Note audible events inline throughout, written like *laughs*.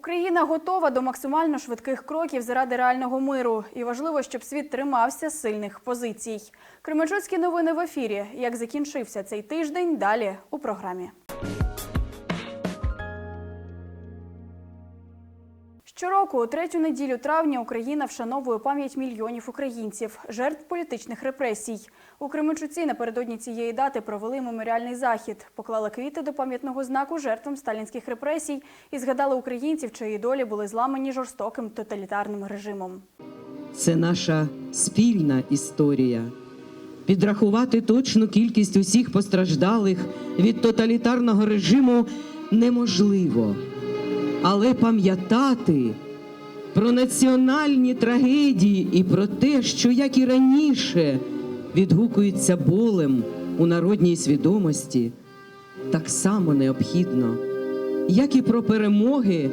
Україна готова до максимально швидких кроків заради реального миру. І важливо, щоб світ тримався сильних позицій. Кременчуцькі новини в ефірі. Як закінчився цей тиждень? Далі у програмі. Щороку, у третю неділю травня, Україна вшановує пам'ять мільйонів українців, жертв політичних репресій. У Кременчуці напередодні цієї дати провели меморіальний захід, поклали квіти до пам'ятного знаку жертвам сталінських репресій і згадали українців, чиї долі були зламані жорстоким тоталітарним режимом. Це наша спільна історія. Підрахувати точну кількість усіх постраждалих від тоталітарного режиму неможливо. Але пам'ятати про національні трагедії і про те, що як і раніше відгукується болем у народній свідомості, так само необхідно, як і про перемоги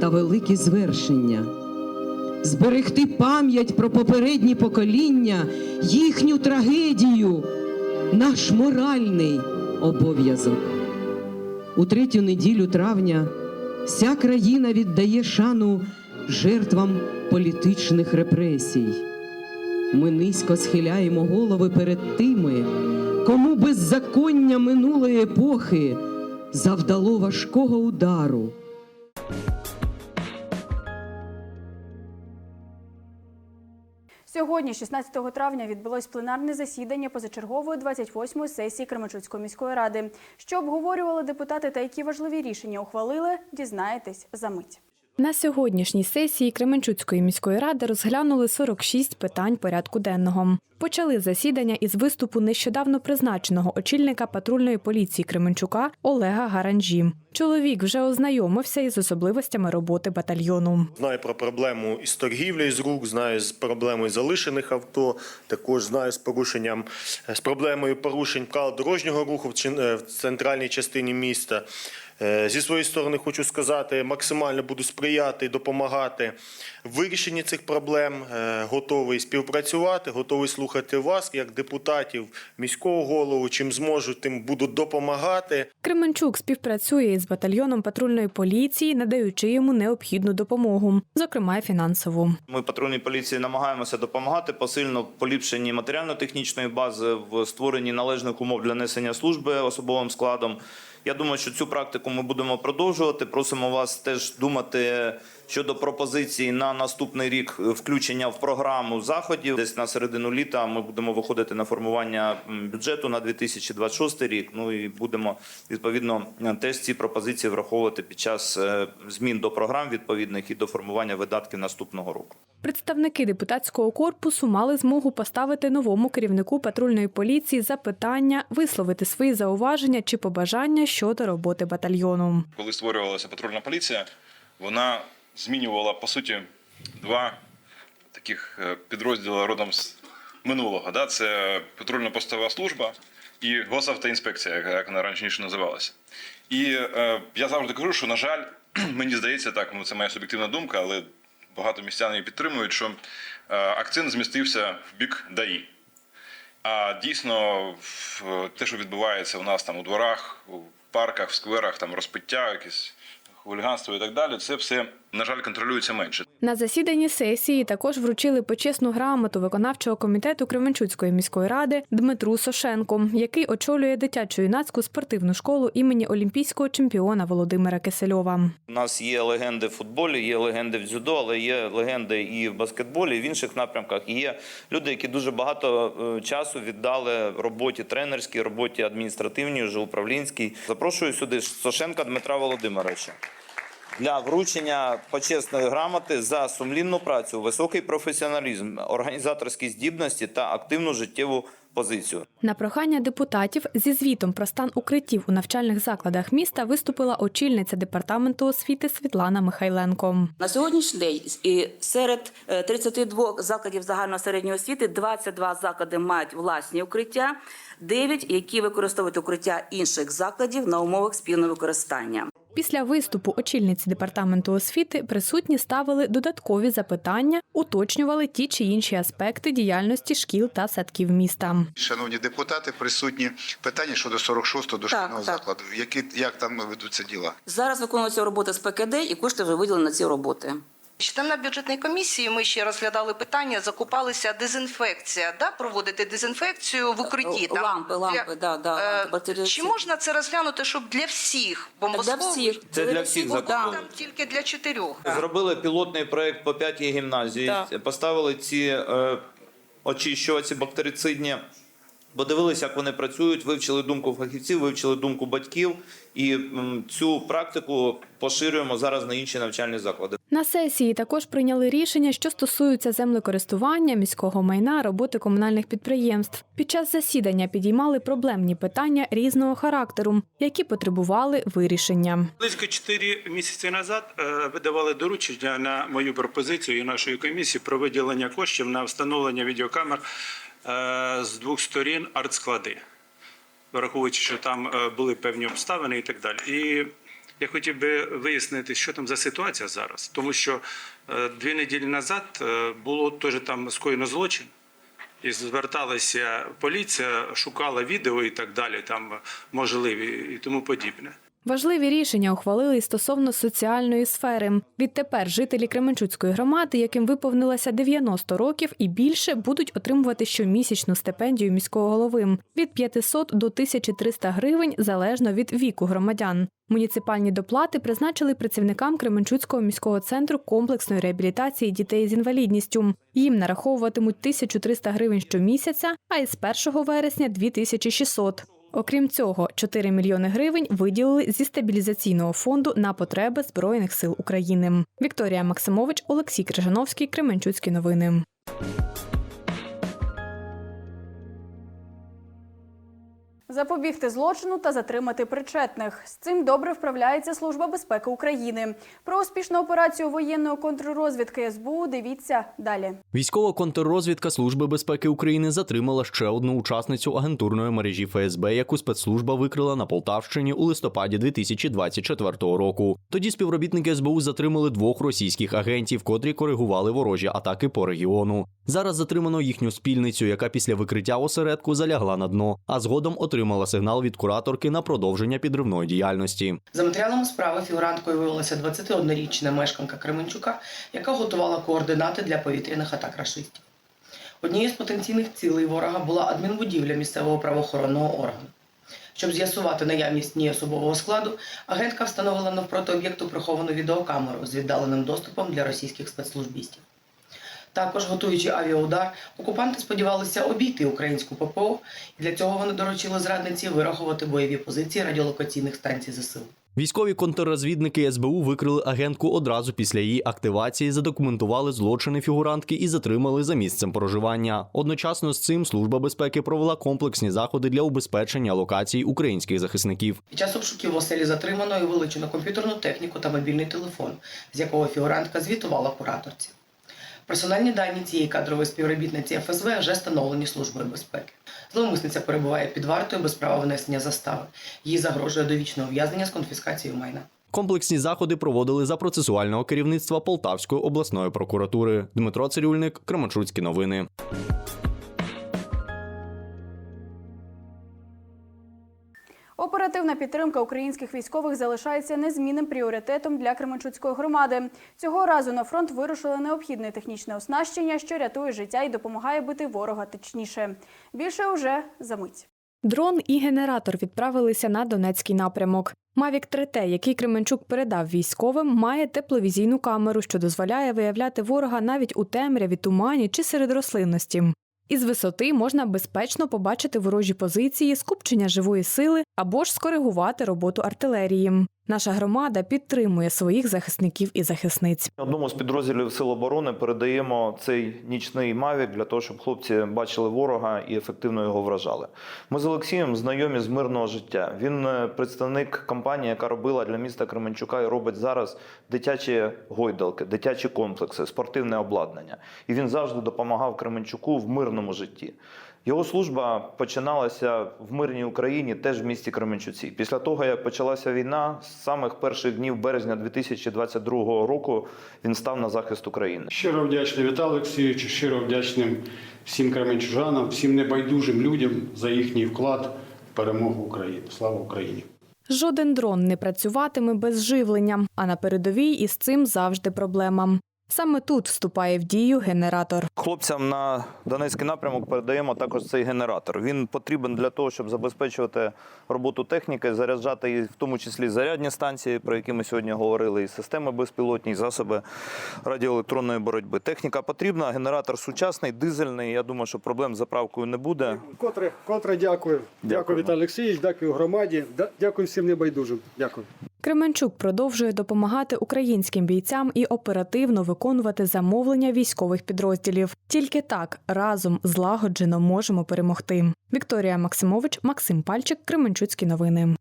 та великі звершення зберегти пам'ять про попередні покоління, їхню трагедію, наш моральний обов'язок. У третю неділю травня вся країна віддає шану жертвам політичних репресій. Ми низько схиляємо голови перед тими, кому беззаконня минулої епохи завдало важкого удару. Сьогодні, 16 травня, відбулось пленарне засідання позачергової 28-ї сесії Кременчуцької міської ради. Що обговорювали депутати та які важливі рішення ухвалили, дізнаєтесь за мить. На сьогоднішній сесії Кременчуцької міської ради розглянули 46 питань порядку денного. Почали засідання із виступу нещодавно призначеного очільника патрульної поліції Кременчука Олега Гаранжі. Чоловік вже ознайомився із особливостями роботи батальйону. Знаю про проблему із торгівлею з рук, знаю з проблемою залишених авто. Також знаю з порушенням з проблемою порушень правил дорожнього руху в е, в центральній частині міста. Е, Зі своєї сторони хочу сказати, максимально буду сприяти і допомагати в вирішенні цих проблем. Е, Готовий співпрацювати, готовий слухати вас як депутатів, міського голову. Чим зможу, тим буду допомагати. Кременчук співпрацює із батальйоном патрульної поліції, надаючи йому необхідну допомогу, зокрема фінансову. Ми патрульній поліції намагаємося допомагати посильно в поліпшенні матеріально-технічної бази, в створенні належних умов для несення служби особовим складом. Я думаю, що цю практику ми будемо продовжувати. Просимо вас теж думати щодо пропозицій на наступний рік включення в програму заходів. Десь на середину літа ми будемо виходити на формування бюджету на 2026 рік. Ну і будемо відповідно теж ці пропозиції враховувати під час е, змін до програм відповідних і до формування видатків наступного року. Представники депутатського корпусу мали змогу поставити новому керівнику патрульної поліції запитання, висловити свої зауваження чи побажання щодо роботи батальйону. коли створювалася патрульна поліція, вона змінювала по суті два таких е, підрозділи родом з минулого. Да? Це патрульно-постова служба і госавтоінспекція, як- вона раніше називалася. І е, я завжди кажу, що, на жаль, *clears throat* мені здається, так, ну, це моя суб'єктивна думка, але багато містян її підтримують, що е, акцент змістився в бік ДАІ. А дійсно, те, що відбувається у нас там у дворах, у парках, в скверах, там розпиття, якесь хуліганство і так далі, це все, на жаль, контролюється менше. На засіданні сесії також вручили почесну грамоту виконавчого комітету Кременчуцької міської ради Дмитру Сошенку, який очолює дитячо-юнацьку спортивну школу імені олімпійського чемпіона Володимира Кисельова. У нас є легенди в футболі, є легенди в дзюдо, але є легенди і в баскетболі, і в інших напрямках. І є люди, які дуже багато е, часу віддали роботі тренерській, роботі адміністративній, вже управлінській. Запрошую сюди Сошенка Дмитра Володимировича. Для вручення почесної грамоти за сумлінну працю, високий професіоналізм, організаторські здібності та активну життєву позицію. На прохання депутатів зі звітом про стан укриттів у навчальних закладах міста виступила очільниця департаменту освіти Світлана Михайленко. На сьогоднішній день і серед е, 32 закладів загальної середньої освіти 22 заклади мають власні укриття, 9, які використовують укриття інших закладів на умовах спільного використання. Після виступу очільниці департаменту освіти присутні ставили додаткові запитання, уточнювали ті чи інші аспекти діяльності шкіл та садків міста. Шановні депутати, присутні питання щодо 46-го дошкільного так. закладу. Які як там ведуться діла? Зараз виконується робота з ПКД і кошти вже виділені на ці роботи. Ще на бюджетній комісії ми ще розглядали питання, закупалися дезінфекція, да, проводити дезінфекцію в укритті. Е, лампи, лампи, да, да, Е. Чи можна це розглянути, щоб для всіх Для бомбосховищ? всіх. Це для всіх Бо закуповують. там тільки для чотирьох. Зробили пілотний проект по п'ятій гімназії, Так. поставили ці е, очищувачі бактерицидні, подивилися, як вони працюють, вивчили думку фахівців, вивчили думку батьків, і цю практику поширюємо зараз на інші навчальні заклади. На сесії також прийняли рішення, що стосуються землекористування, міського майна, роботи комунальних підприємств. Під час засідання підіймали проблемні питання різного характеру, які потребували вирішення. Близько 4 місяці назад е, видавали доручення на мою пропозицію і нашої комісії про виділення коштів на встановлення відеокамер з двох сторін артсклади, враховуючи, що там е, були певні обставини і так далі. І я хотів би вияснити, що там за ситуація зараз, тому що е, дві неділі назад е, було теж там скоєно злочин. І зверталася поліція, шукала відео і так далі, там можливі і тому подібне. Важливі рішення ухвалили і стосовно соціальної сфери. Відтепер жителі Кременчуцької громади, яким виповнилося 90 років і більше, будуть отримувати щомісячну стипендію міського голови від 500 до 1300 гривень залежно від віку громадян. Муніципальні доплати призначили працівникам Кременчуцького міського центру комплексної реабілітації дітей з інвалідністю. Їм нараховуватимуть 1300 гривень щомісяця, а із 1 вересня 2600. Окрім цього, 4 мільйони гривень виділили зі стабілізаційного фонду на потреби Збройних сил України. Вікторія Максимович, Олексій Крижановський, Кременчуцькі новини. Запобігти злочину та затримати причетних. З цим добре вправляється Служба безпеки України. Про успішну операцію воєнної контррозвідки СБУ дивіться далі. Військова контррозвідка Служби безпеки України затримала ще одну учасницю агентурної мережі ФСБ, яку спецслужба викрила на Полтавщині у листопаді 2024 року. Тоді співробітники СБУ затримали двох російських агентів, котрі коригували ворожі атаки по регіону. Зараз затримано їхню спільницю, яка після викриття осередку залягла на дно, а згодом отримала сигнал від кураторки на продовження підривної діяльності. За матеріалами справи фігуранткою виявилася 21-річна мешканка Кременчука, яка готувала координати для повітряних атак рашистів. Однією з потенційних цілей ворога була адмінбудівля місцевого правоохоронного органу. Щоб з'ясувати наявність в ній особового складу, агентка встановила навпроти об'єкту приховану відеокамеру з віддаленим доступом для російських спецслужбістів. Також, готуючи авіаудар, окупанти сподівалися обійти українську ППО, і для цього вони доручили зрадниці вирахувати бойові позиції радіолокаційних станцій ЗСУ. Військові контррозвідники СБУ викрили агентку одразу після її активації, задокументували злочини фігурантки і затримали за місцем проживання. Одночасно з цим служба безпеки провела комплексні заходи для убезпечення локацій українських захисників. Під час обшуків в оселі затримано і вилучено комп'ютерну техніку та мобільний телефон, з якого фігурантка звітувала кураторці. Персональні дані цієї кадрової співробітниці ФСБ вже встановлені службою безпеки. Зловмисниця перебуває під вартою без права внесення застави. Їй загрожує довічне ув'язнення з конфіскацією майна. Комплексні заходи проводили за процесуального керівництва Полтавської обласної прокуратури. Дмитро Цирюльник, Кременчуцькі новини. Оперативна підтримка українських військових залишається незмінним пріоритетом для Кременчуцької громади. Цього разу на фронт вирушили необхідне технічне оснащення, що рятує життя і допомагає бити ворога точніше. Більше уже за мить. Дрон і генератор відправилися на Донецький напрямок. Мавік 3T, який Кременчук передав військовим, має тепловізійну камеру, що дозволяє виявляти ворога навіть у темряві, тумані чи серед рослинності. Із висоти можна безпечно побачити ворожі позиції, скупчення живої сили або ж скоригувати роботу артилерії. Наша громада підтримує своїх захисників і захисниць. Одному з підрозділів Сил оборони передаємо цей нічний мавік для того, щоб хлопці бачили ворога і ефективно його вражали. Ми з Олексієм знайомі з мирного життя. Він е, представник компанії, яка робила для міста Кременчука і робить зараз дитячі гойдалки, дитячі комплекси, спортивне обладнання. І він завжди допомагав Кременчуку в мирному житті. Його служба починалася в мирній Україні, теж в місті Кременчуці. Після того, як почалася війна, з самих перших днів березня 2022 року він став на захист України. Щиро вдячний Віталію Олексійовичу, щиро вдячним всім кременчужанам, всім небайдужим людям за їхній вклад в перемогу України. Слава Україні! Жоден дрон не працюватиме без живлення, а на передовій із цим завжди проблема. Саме тут вступає в дію генератор. Хлопцям на Донецький напрямок передаємо також цей генератор. Він потрібен для того, щоб забезпечувати роботу техніки, заряджати її, в тому числі зарядні станції, про які ми сьогодні говорили, і системи безпілотні, і засоби радіоелектронної боротьби. Техніка потрібна, генератор сучасний, дизельний. Я думаю, що проблем з заправкою не буде. Котре, котре дякую. Дякую, Віталій Олексійович, дякую громаді, дякую всім небайдужим. Дякую. Кременчук продовжує допомагати українським бійцям і оперативно виконувати замовлення військових підрозділів. Тільки так разом злагоджено можемо перемогти. Вікторія Максимович, Максим Пальчик, Кременчуцькі новини.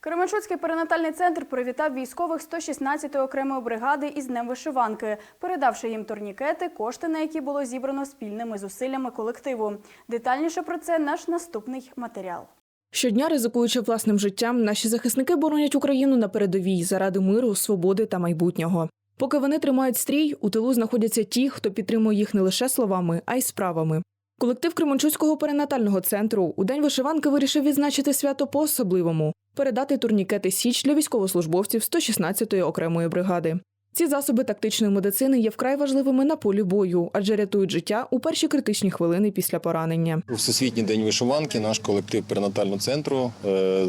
Кременчуцький перинатальний центр привітав військових 116-ї окремої бригади із Днем вишиванки, передавши їм турнікети, кошти на які було зібрано спільними зусиллями колективу. Детальніше про це наш наступний матеріал. Щодня, ризикуючи власним життям, наші захисники боронять Україну на передовій заради миру, свободи та майбутнього. Поки вони тримають стрій, у тилу знаходяться ті, хто підтримує їх не лише словами, а й справами. Колектив Кременчуцького перинатального центру у день вишиванки вирішив відзначити свято по-особливому передати турнікети Січ для військовослужбовців 116-ї окремої бригади. Ці засоби тактичної медицини є вкрай важливими на полі бою, адже рятують життя у перші критичні хвилини після поранення. У Всесвітній день вишиванки наш колектив перинатального центру е,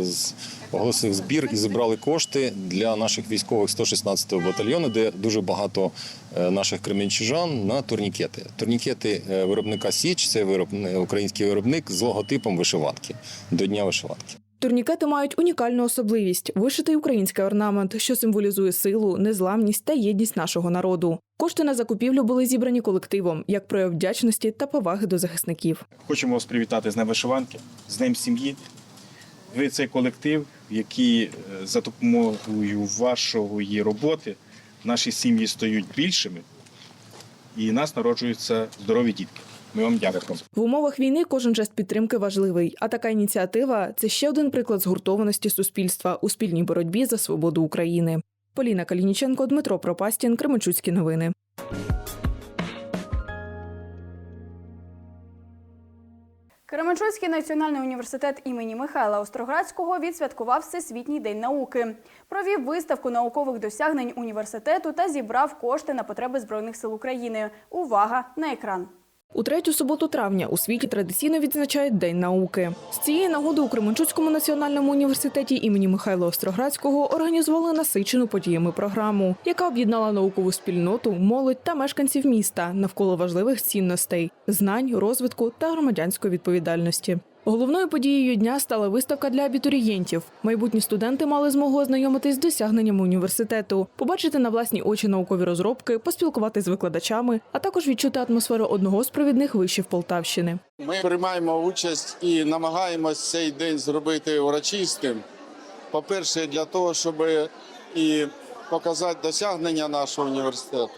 оголосив збір і зібрали кошти для наших військових 116-го батальйону, де дуже багато е, наших кременчужан на турнікети. Турнікети е, виробника Січ це вироб, український виробник з логотипом вишиванки до Дня вишиванки. Турнікети мають унікальну особливість вишитий український орнамент, що символізує силу, незламність та єдність нашого народу. Кошти на закупівлю були зібрані колективом як прояв вдячності та поваги до захисників. Хочемо вас привітати з Днем вишиванки, з Днем сім'ї. Ви цей колектив, який е, за допомогою вашої роботи наші сім'ї стають більшими і нас народжуються здорові дітки. Ми вам дякуємо. В умовах війни кожен жест підтримки важливий. А така ініціатива це ще один приклад згуртованості суспільства у спільній боротьбі за свободу України. Поліна Калініченко, Дмитро Пропастін, Кременчуцькі новини. Кременчуцький національний університет імені Михайла Остроградського відсвяткував Всесвітній день науки. Провів виставку наукових досягнень університету та зібрав кошти на потреби Збройних сил України. Увага на екран. У третю суботу травня у світі традиційно відзначають День науки. З цієї нагоди у Кременчуцькому національному університеті імені Михайла Остроградського організували насичену подіями програму, яка об'єднала наукову спільноту, молодь та мешканців міста навколо важливих цінностей, знань, розвитку та громадянської відповідальності. Головною подією дня стала виставка для абітурієнтів. Майбутні студенти мали змогу ознайомитись з досягненнями університету, побачити на власні очі наукові розробки, поспілкуватися з викладачами, а також відчути атмосферу одного з провідних вишів Полтавщини. Ми приймаємо участь і намагаємось цей день зробити урочистим. По-перше, для того, щоб і показати досягнення нашого університету,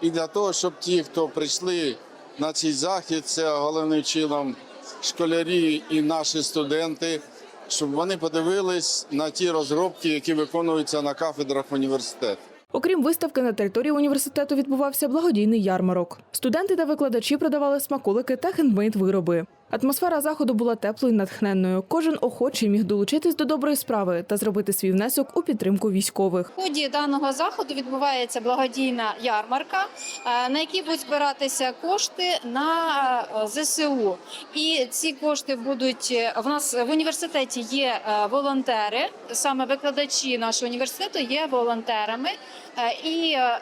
і для того, щоб ті, хто прийшли на цей захід, це головним чином школярі і наші студенти, щоб вони подивились на ті розробки, які виконуються на кафедрах університету. Окрім виставки, на території університету відбувався благодійний ярмарок. Студенти та викладачі продавали смаколики та хендмейд вироби. Атмосфера заходу була теплою і натхненною. Кожен охочий міг долучитись до доброї справи та зробити свій внесок у підтримку військових. В ході даного заходу відбувається благодійна ярмарка, е, на якій будуть збиратися кошти на е, ЗСУ. І ці кошти будуть е, в нас в університеті є волонтери, саме викладачі нашого університету є волонтерами. Е, І е,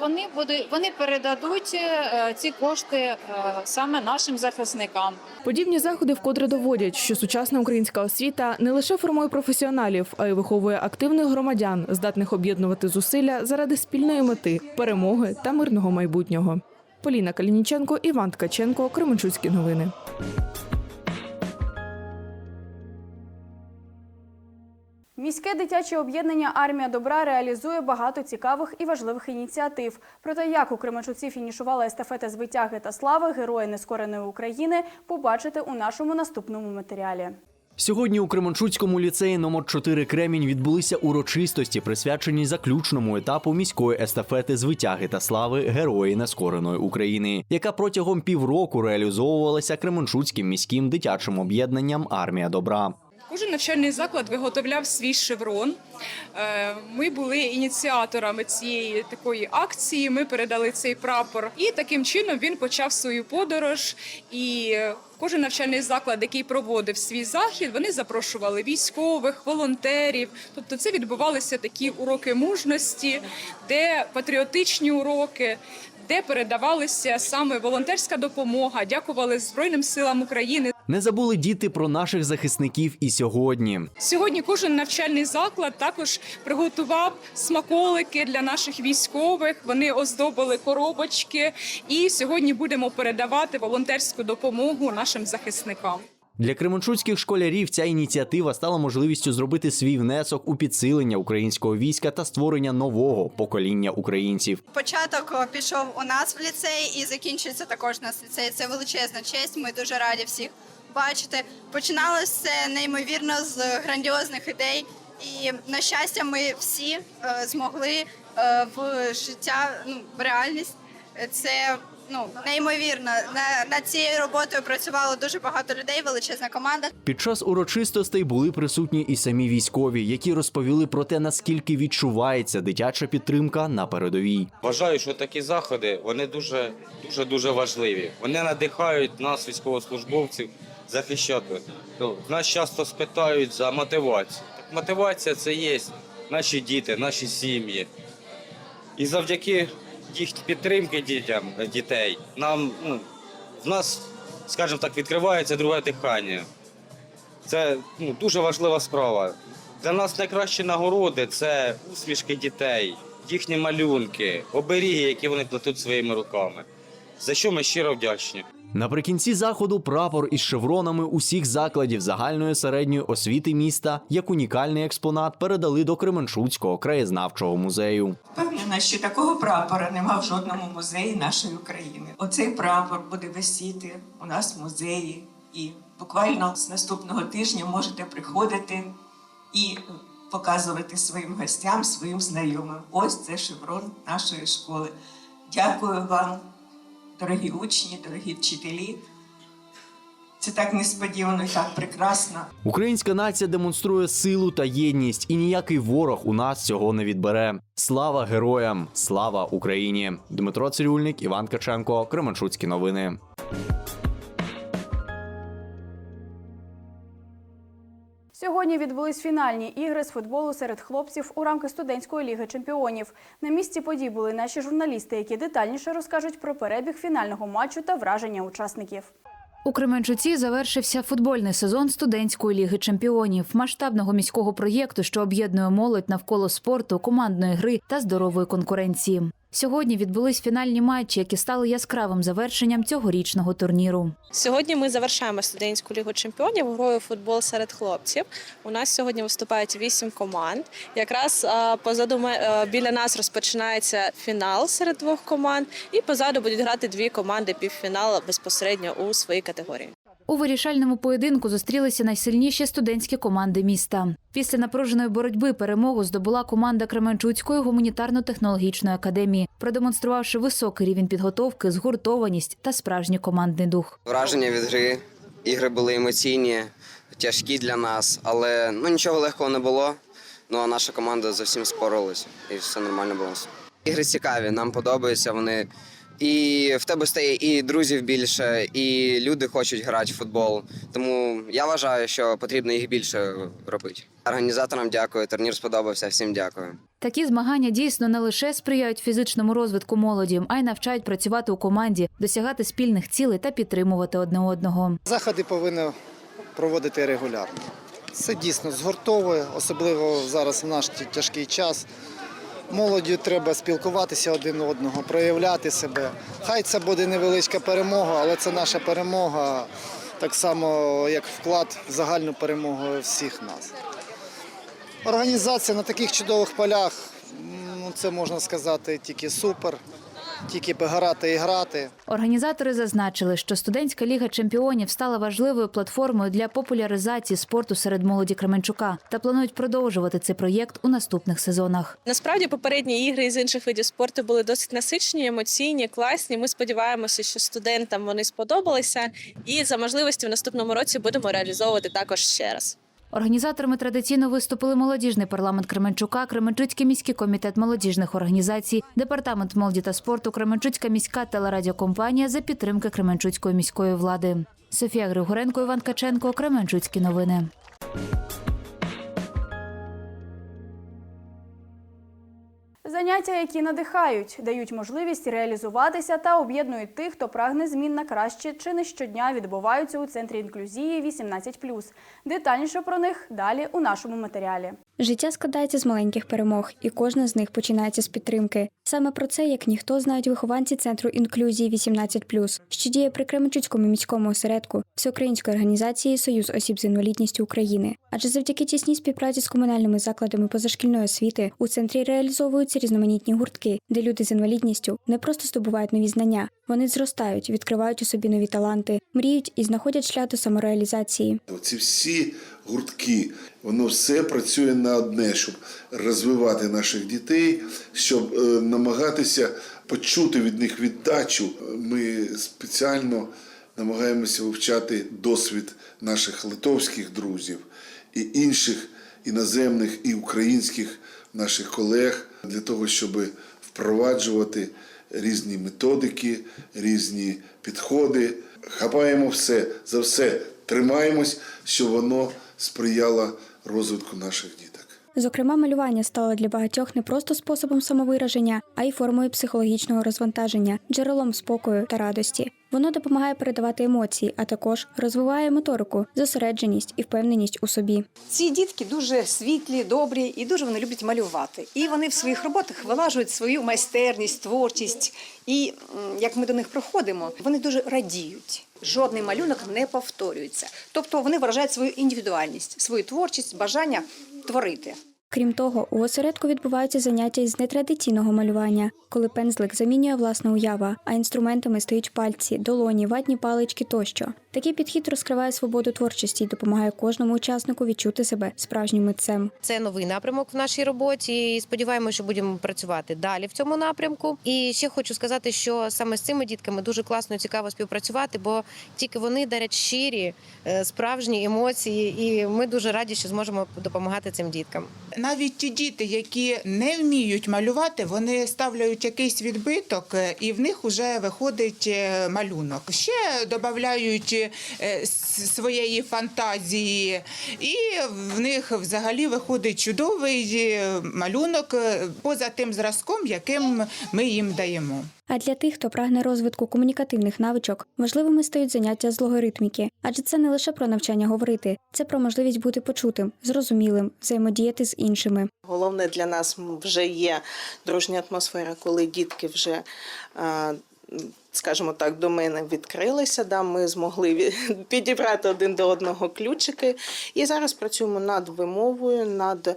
вони будуть вони передадуть е, ці кошти саме нашим захисникам. Подібні заходи вкотре доводять, що сучасна українська освіта не лише формує професіоналів, а й виховує активних громадян, здатних об'єднувати зусилля заради спільної мети, перемоги та мирного майбутнього. Поліна Калініченко, Іван Ткаченко, Кременчуцькі новини. Міське дитяче об'єднання Армія добра реалізує багато цікавих і важливих ініціатив. Про те, як у Кременчуці фінішувала естафета з витяги та слави Герої нескореної України, побачите у нашому наступному матеріалі. Сьогодні у Кременчуцькому ліцеї номер 4 Кремінь відбулися урочистості, присвячені заключному етапу міської естафети з витяги та слави Герої нескореної України, яка протягом півроку реалізовувалася Кременчуцьким міським дитячим об'єднанням Армія добра. Кожен навчальний заклад виготовляв свій шеврон. Е, Ми були ініціаторами цієї такої акції. Ми передали цей прапор, і таким чином він почав свою подорож. І кожен навчальний заклад, який проводив свій захід, вони запрошували військових, волонтерів. Тобто, це відбувалися такі уроки мужності, де патріотичні уроки. Де передавалися саме волонтерська допомога, дякували Збройним силам України Не забули діти про наших захисників і сьогодні. Сьогодні кожен навчальний заклад також приготував смаколики для наших військових. Вони оздобили коробочки, і сьогодні будемо передавати волонтерську допомогу нашим захисникам. Для кременчуцьких школярів ця ініціатива стала можливістю зробити свій внесок у підсилення українського війська та створення нового покоління українців. Початок пішов у нас в ліцеї і закінчується також у нас в ліцеї. Це величезна честь. Ми дуже раді всіх бачити. Починалося все неймовірно з грандіозних ідей, і на щастя, ми всі е, змогли е, в життя, ну в реальність. Це ну неймовірно. На, над цією роботою працювало дуже багато людей, величезна команда. Під час урочистостей були присутні і самі військові, які розповіли про те, наскільки відчувається дитяча підтримка на передовій. Вважаю, що такі заходи вони дуже дуже дуже важливі. Вони надихають нас, військовослужбовців, захищати. Нас часто спитають за мотивацію. Так мотивація це є наші діти, наші сім'ї. І завдяки їх підтримки дітям дітей нам ну, в нас, скажімо так, відкривається друге дихання. Це ну, дуже важлива справа. Для нас найкращі нагороди це усмішки дітей, їхні малюнки, оберіги, які вони плетуть своїми руками. За що ми щиро вдячні. Наприкінці заходу прапор із шевронами усіх закладів загальної середньої освіти міста як унікальний експонат передали до Кременчуцького краєзнавчого музею. Впевнена, що такого прапора нема в жодному музеї нашої України. Оцей прапор буде висіти у нас в музеї, і буквально з наступного тижня можете приходити і показувати своїм гостям, своїм знайомим. Ось це шеврон нашої школи. Дякую вам, дорогі учні, дорогі вчителі. Це так несподівано і так прекрасно. Українська нація демонструє силу та єдність, і ніякий ворог у нас цього не відбере. Слава героям! Слава Україні! Дмитро Цирюльник, Іван Каченко, Кременчуцькі новини. Відбулись фінальні ігри з футболу серед хлопців у рамках студентської ліги чемпіонів. На місці подій були наші журналісти, які детальніше розкажуть про перебіг фінального матчу та враження учасників. У Кременчуці завершився футбольний сезон студентської ліги чемпіонів, масштабного міського проєкту, що об'єднує молодь навколо спорту, командної гри та здорової конкуренції. Сьогодні відбулись фінальні матчі, які стали яскравим завершенням цьогорічного турніру. Сьогодні ми завершаємо студентську лігу чемпіонів грою футбол серед хлопців. У нас сьогодні виступають вісім команд. Якраз позаду біля нас розпочинається фінал серед двох команд, і позаду будуть грати дві команди півфіналу безпосередньо у своїй категорії. У вирішальному поєдинку зустрілися найсильніші студентські команди міста. Після напруженої боротьби перемогу здобула команда Кременчуцької гуманітарно-технологічної академії, продемонструвавши високий рівень підготовки, згуртованість та справжній командний дух. Враження від гри. Ігри були емоційні, тяжкі для нас, але ну нічого легкого не було. Ну а наша команда за всім споролась і все нормально було. Ігри цікаві, нам подобаються вони. І в тебе стає і друзів більше, і люди хочуть грати в футбол. Тому я вважаю, що потрібно їх більше робити. Організаторам дякую, турнір сподобався. Всім дякую. Такі змагання дійсно не лише сприяють фізичному розвитку молоді, а й навчають працювати у команді, досягати спільних цілей та підтримувати одне одного. Заходи повинні проводити регулярно. Це дійсно згуртовує, особливо зараз в наш тяжкий час. Молоддю треба спілкуватися один одного, проявляти себе. Хай це буде невеличка перемога, але це наша перемога, так само як вклад в загальну перемогу всіх нас. Організація на таких чудових полях, ну це можна сказати тільки супер, тільки грати і грати. Організатори зазначили, що студентська ліга чемпіонів стала важливою платформою для популяризації спорту серед молоді Кременчука та планують продовжувати цей проєкт у наступних сезонах. Насправді попередні ігри із інших видів спорту були досить насичені, емоційні, класні. Ми сподіваємося, що студентам вони сподобалися, і за можливості в наступному році будемо реалізовувати також ще раз. Організаторами традиційно виступили молодіжний парламент Кременчука, Кременчуцький міський комітет молодіжних організацій, департамент молоді та спорту, Кременчуцька міська телерадіокомпанія за підтримки Кременчуцької міської влади. Софія Григоренко, Іван Каченко, Кременчуцькі новини. Заняття, які надихають, дають можливість реалізуватися та об'єднують тих, хто прагне змін на краще чи не щодня відбуваються у центрі інклюзії 18+. Детальніше про них далі у нашому матеріалі. Життя складається з маленьких перемог, і кожна з них починається з підтримки. Саме про це, як ніхто, знають вихованці центру інклюзії 18+, що діє при Кременчуцькому міському осередку всеукраїнської організації Союз осіб з інвалідністю України. Адже завдяки тісній співпраці з комунальними закладами позашкільної освіти у центрі реалізовуються різноманітні гуртки, де люди з інвалідністю не просто здобувають нові знання, вони зростають, відкривають у собі нові таланти, мріють і знаходять шлях до самореалізації. Ці всі гуртки, воно все працює на одне, щоб розвивати наших дітей, щоб е, намагатися почути від них віддачу. Ми спеціально намагаємося вивчати досвід наших литовських друзів і інших іноземних і українських наших колег для того, щоб впроваджувати різні методики, різні підходи. Хапаємо все за все, тримаємось, щоб воно сприяло розвитку наших діток. Зокрема, малювання стало для багатьох не просто способом самовираження, а й формою психологічного розвантаження, джерелом спокою та радості. Воно допомагає передавати емоції, а також розвиває моторику, зосередженість і впевненість у собі. Ці дітки дуже світлі, добрі і дуже вони люблять малювати. І вони в своїх роботах вилажують свою майстерність, творчість. І як ми до них проходимо, вони дуже радіють. Жодний малюнок не повторюється. Тобто вони виражають свою індивідуальність, свою творчість, бажання творити. Крім того, у осередку відбуваються заняття із нетрадиційного малювання, коли пензлик замінює власна уява, а інструментами стають пальці, долоні, ватні палички тощо. Такий підхід розкриває свободу творчості і допомагає кожному учаснику відчути себе справжнім митцем. Це новий напрямок в нашій роботі. і Сподіваємося, що будемо працювати далі в цьому напрямку. І ще хочу сказати, що саме з цими дітками дуже класно і цікаво співпрацювати, бо тільки вони дарять щирі, е, справжні емоції, і ми дуже раді, що зможемо допомагати цим діткам. Навіть ті діти, які не вміють малювати, вони ставляють якийсь відбиток, е, і в них вже виходить е, малюнок. Ще додають е, своєї фантазії, і в них взагалі виходить чудовий малюнок поза тим зразком, яким ми їм даємо. А для тих, хто прагне розвитку комунікативних навичок, важливими стають заняття з логоритміки, адже це не лише про навчання говорити, це про можливість бути почутим, зрозумілим, взаємодіяти з іншими. Головне для нас вже є дружня атмосфера, коли дітки вже, скажімо так, до мене відкрилися. Да, ми змогли *laughs* підібрати один до одного ключики. І зараз працюємо над вимовою, над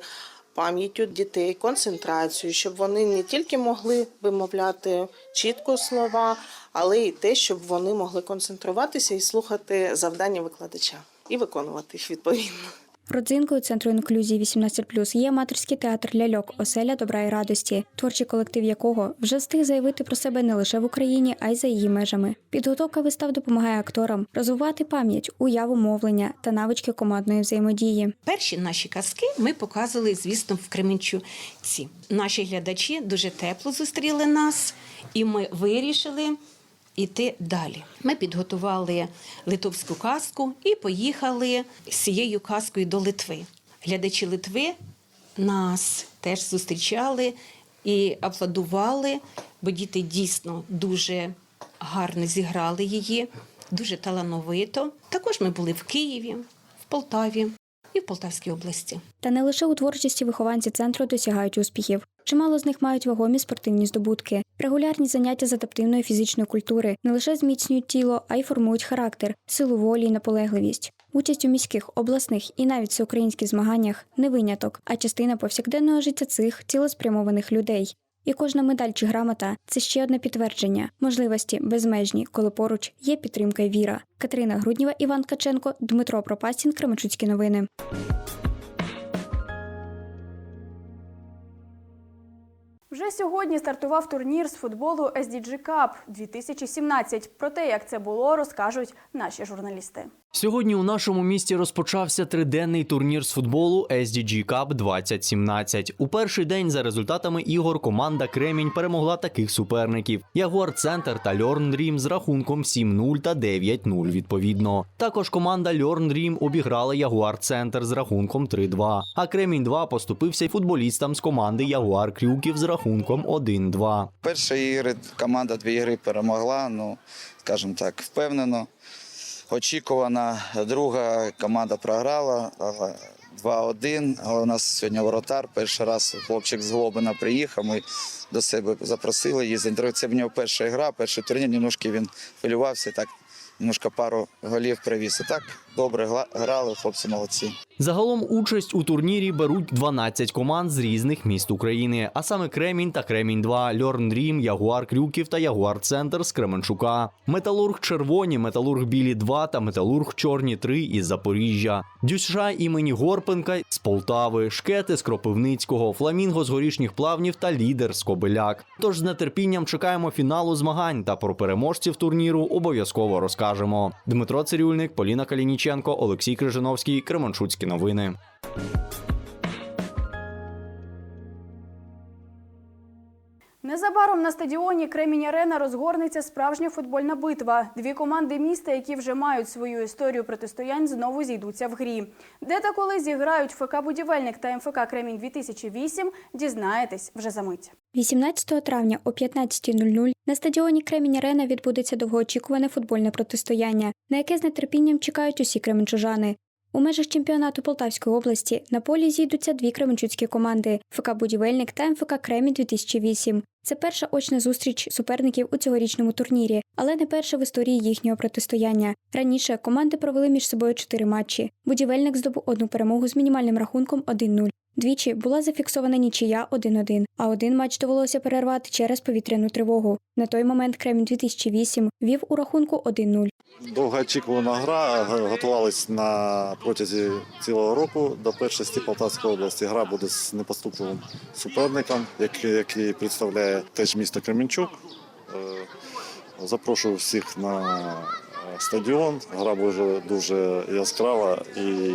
пам'яттю дітей, концентрацію, щоб вони не тільки могли вимовляти чітко слова, але й те, щоб вони могли концентруватися і слухати завдання викладача і виконувати їх відповідно. Родзинкою центру інклюзії 18+, є аматорський театр ляльок Оселя добра і радості, творчий колектив якого вже встиг заявити про себе не лише в Україні, а й за її межами. Підготовка вистав допомагає акторам розвивати пам'ять, уяву мовлення та навички командної взаємодії. Перші наші казки ми показували, звісно, в Кременчуці. Наші глядачі дуже тепло зустріли нас, і ми вирішили йти далі. Ми підготували литовську казку і поїхали з цією казкою до Литви. Глядачі Литви нас теж зустрічали і аплодували, бо діти дійсно дуже гарно зіграли її, дуже талановито. Також ми були в Києві, в Полтаві і в Полтавській області. Та не лише у творчості вихованці центру досягають успіхів. Чимало з них мають вагомі спортивні здобутки. Регулярні заняття з адаптивної фізичної культури не лише зміцнюють тіло, а й формують характер, силу волі й наполегливість. Участь у міських, обласних і навіть всеукраїнських змаганнях не виняток, а частина повсякденного життя цих цілеспрямованих людей. І кожна медаль чи грамота це ще одне підтвердження можливості безмежні, коли поруч є підтримка і віра. Катерина Грудніва, Іван Каченко, Дмитро Пропастін, Кременчуцькі новини. Вже сьогодні стартував турнір з футболу SDG Cup 2017. Про те, як це було, розкажуть наші журналісти. Сьогодні у нашому місті розпочався триденний турнір з футболу SDG Cup 2017. У перший день за результатами ігор команда Кремінь перемогла таких суперників: Ягуар Центр та Льорн Дрім з рахунком 7-0 та 9-0 відповідно. Також команда Льорн Дрім обіграла Ягуар Центр з рахунком 3-2. А Кремінь 2 поступився й футболістам з команди Ягуар Крюків з рахунком 1-2. Перші ігри команда дві ігри перемогла, ну скажімо так, впевнено. Очікувана друга команда програла 2-1. Але у нас сьогодні воротар. Перший раз хлопчик з Глобина приїхав. Ми до себе запросили їздити. Це в нього перша гра, перший турнір. Немножко він хвилювався, так немножко пару голів привіз. І так добре грали, хлопці молодці. Загалом участь у турнірі беруть 12 команд з різних міст України, а саме Кремінь та Кремінь 2, Льорн Дрім, Ягуар Крюків та Ягуар Центр з Кременчука, Металург Червоні, Металург Білі 2 та Металург Чорні 3 із Запоріжжя, Дюша імені Горпенка з Полтави, Шкети з Кропивницького, Фламінго з Горішніх Плавнів та Лідер з Кобиляк. Тож з нетерпінням чекаємо фіналу змагань та про переможців турніру обов'язково розкажемо. Дмитро Цирюльник, Поліна Калініченко, Олексій Крижановський, Кременчуцькі новини. Незабаром на стадіоні Кремінь Арена розгорнеться справжня футбольна битва. Дві команди міста, які вже мають свою історію протистоянь, знову зійдуться в грі. Де та коли зіграють ФК Будівельник та МФК Кремінь 2008, дізнаєтесь вже за мить. 18 травня о 15.00 на стадіоні Кремінь Арена відбудеться довгоочікуване футбольне протистояння, на яке з нетерпінням чекають усі кременчужани. У межах чемпіонату Полтавської області на полі зійдуться дві кременчуцькі команди ФК Будівельник та МФК Кремі 2008. Це перша очна зустріч суперників у цьогорічному турнірі, але не перша в історії їхнього протистояння. Раніше команди провели між собою чотири матчі. Будівельник здобув одну перемогу з мінімальним рахунком 1-0. Двічі була зафіксована нічия 1-1, а один матч довелося перервати через повітряну тривогу. На той момент Кремінь 2008 вів у рахунку 1-0. Довгоочікувана гра. Г- Готувались на протязі цілого року до першості Полтавської області. Гра буде з непоступливим суперником, який, представляє теж місто Кременчук. Е, Запрошую всіх на е, стадіон. Гра буде дуже яскрава і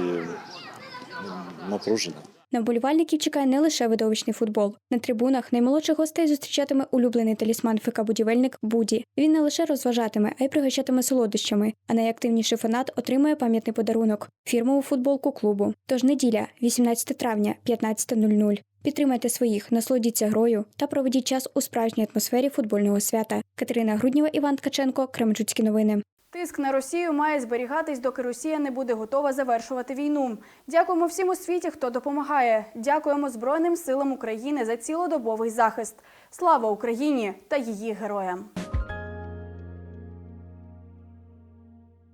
напружена. На вболівальників чекає не лише видовищний футбол. На трибунах наймолодших гостей зустрічатиме улюблений талісман ФК Будівельник Буді. Він не лише розважатиме, а й пригощатиме солодощами. А найактивніший фанат отримує пам'ятний подарунок фірмову футболку клубу. Тож неділя, 18 травня, 15.00. Підтримайте своїх, насолодіться грою та проведіть час у справжній атмосфері футбольного свята. Катерина Грудніва, Іван Ткаченко, Кременчуцькі новини. Тиск на Росію має зберігатись, доки Росія не буде готова завершувати війну. Дякуємо всім у світі, хто допомагає. Дякуємо Збройним силам України за цілодобовий захист. Слава Україні та її героям!